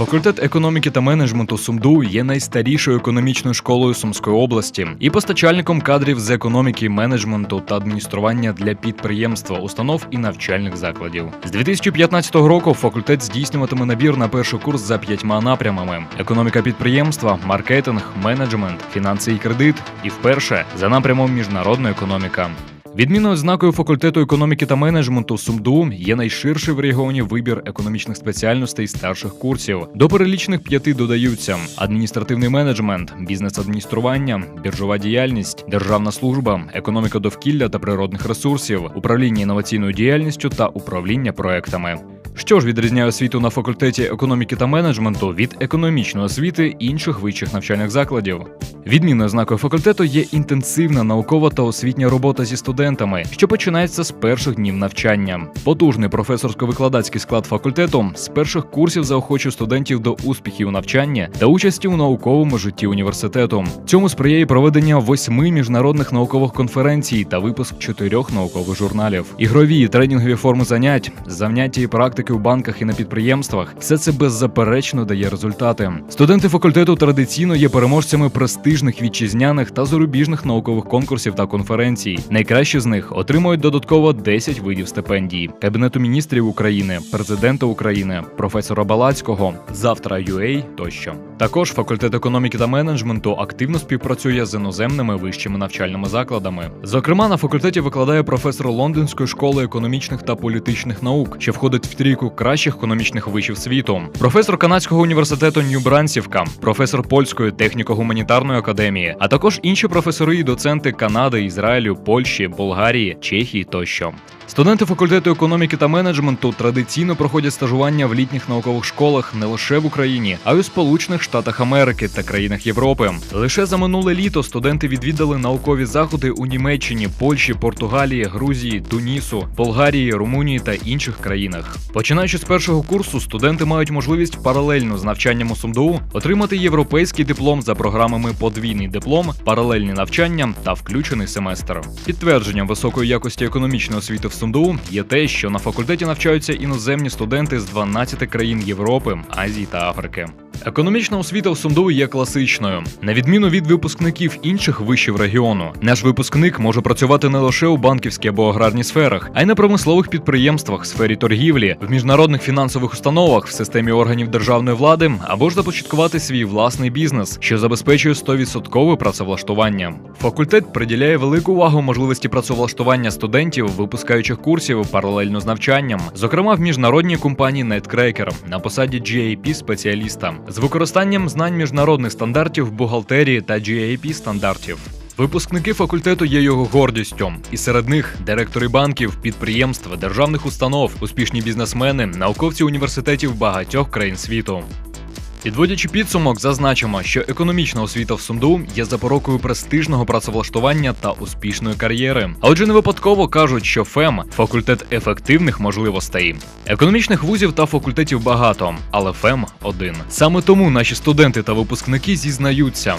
Факультет економіки та менеджменту СумДУ є найстарішою економічною школою Сумської області і постачальником кадрів з економіки, менеджменту та адміністрування для підприємства, установ і навчальних закладів. З 2015 року факультет здійснюватиме набір на перший курс за п'ятьма напрямами: економіка підприємства, маркетинг, менеджмент, фінанси і кредит. І вперше за напрямом міжнародна економіка. Відмінною ознакою факультету економіки та менеджменту СумДУ є найширший в регіоні вибір економічних спеціальностей старших курсів. До перелічних п'яти додаються адміністративний менеджмент, бізнес-адміністрування, біржова діяльність, державна служба, економіка довкілля та природних ресурсів, управління інноваційною діяльністю та управління проектами. Що ж відрізняє освіту на факультеті економіки та менеджменту від економічної освіти інших вищих навчальних закладів? Відмінною ознакою факультету є інтенсивна наукова та освітня робота зі студентами, що починається з перших днів навчання. Потужний професорсько-викладацький склад факультету з перших курсів заохочує студентів до успіхів у навчанні та участі у науковому житті університету. Цьому сприяє проведення восьми міжнародних наукових конференцій та випуск чотирьох наукових журналів. Ігрові і тренінгові форми занять, заняття і практики у банках і на підприємствах все це беззаперечно дає результати. Студенти факультету традиційно є переможцями престижних вітчизняних та зарубіжних наукових конкурсів та конференцій. Найкращі з них отримують додатково 10 видів стипендій Кабінету міністрів України, президента України, професора Балацького, завтра UA тощо. Також факультет економіки та менеджменту активно співпрацює з іноземними вищими навчальними закладами. Зокрема, на факультеті викладає професор Лондонської школи економічних та політичних наук, що входить в трійку кращих економічних вишів світу, професор канадського університету Нью-Брансівка, професор польської техніко-гуманітарної академії, а також інші професори і доценти Канади, Ізраїлю, Польщі, Болгарії, Чехії тощо. Студенти факультету економіки та менеджменту традиційно проходять стажування в літніх наукових школах не лише в Україні, а й у Сполучених Штатах Америки та країнах Європи. Лише за минуле літо студенти відвідали наукові заходи у Німеччині, Польщі, Португалії, Грузії, Тунісу, Болгарії, Румунії та інших країнах. Починаючи з першого курсу, студенти мають можливість паралельно з навчанням у СумДУ отримати європейський диплом за програмами подвійний диплом, паралельні навчання та включений семестр. Підтвердженням високої якості економічної освіти в СумДУ є те, що на факультеті навчаються іноземні студенти з 12 країн Європи, Азії та Африки. Економічна освіта в СумДУ є класичною, на відміну від випускників інших вишів регіону. Наш випускник може працювати не лише у банківській або аграрній сферах, а й на промислових підприємствах, сфері торгівлі, в міжнародних фінансових установах, в системі органів державної влади або ж започаткувати свій власний бізнес, що забезпечує 100% працевлаштування. Факультет приділяє велику увагу можливості працевлаштування студентів, випускаючих курсів паралельно з навчанням, зокрема в міжнародній компанії Netcracker на посаді GAP спеціаліста з використанням знань міжнародних стандартів бухгалтерії та GAP стандартів. Випускники факультету є його гордістю, і серед них директори банків, підприємств, державних установ, успішні бізнесмени, науковці університетів багатьох країн світу. Підводячи підсумок, зазначимо, що економічна освіта в СумДУ є запорокою престижного працевлаштування та успішної кар'єри. А отже, не випадково кажуть, що ФЕМ факультет ефективних можливостей. Економічних вузів та факультетів багато, але ФЕМ один. Саме тому наші студенти та випускники зізнаються.